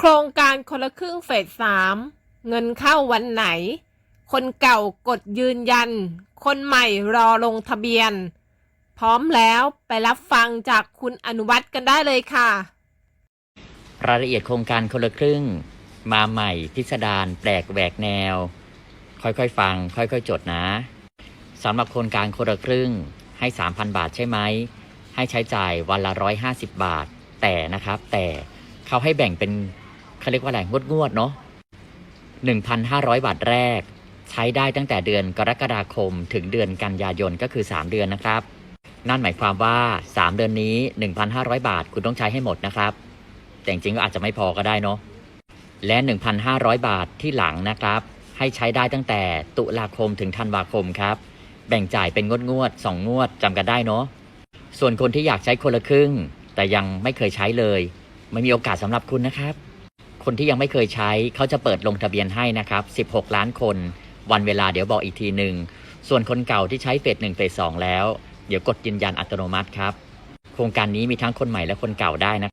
โครงการคนละครึ่งเฟสสามเงินเข้าวันไหน คนเก่ากดยืนยัน คนใหม่รอลงทะเบียน พร้อมแล้วไปรับฟังจากคุณอนุวัตกันได้เลยค่ะ รายละเอียดโครงการคนละครึ่ง มาใหม่พิสดารแปลกแหวกแนว ค่อยๆฟัง ค่อยๆจดนะสำหรับโครงการคนละครึ่งให้ 3,000 บาทใช่ไหม ให้ใช้จ่ายวันละ 150 บาท แต่นะครับ แต่เขาให้แบ่งเป็น เขาเรียกว่าอะไรงวดงวดเนาะ1,500 บาทแรก ใช้ได้ตั้งแต่เดือนกรกฎาคมถึงเดือนกันยายนก็คือ 3 เดือนนะครับ นั่นหมายความว่า 3 เดือนนี้ 1,500 บาทคุณต้องใช้ให้หมดนะครับ แต่จริงก็อาจจะไม่พอก็ได้เนาะและ 1,500 บาทที่หลังนะครับ ให้ใช้ได้ตั้งแต่ตุลาคมถึงธันวาคมครับ แบ่งจ่ายเป็นงวดงวดๆสองงวดจำกันได้เนาะส่วนคนที่อยากใช้คนละครึ่ง แต่ยังไม่เคยใช้เลย ไม่มีโอกาสสำหรับคุณนะครับ คนที่ยังไม่เคยใช้เขาจะเปิดลงทะเบียนให้นะครับ 16 ล้านคน วันเวลาเดี๋ยวบอกอีกทีหนึ่ง ส่วนคนเก่าที่ใช้เฟสหนึ่งเฟสสองแล้ว เดี๋ยวกดยืนยันอัตโนมัติครับ โครงการนี้มีทั้งคนใหม่และคนเก่าได้นะ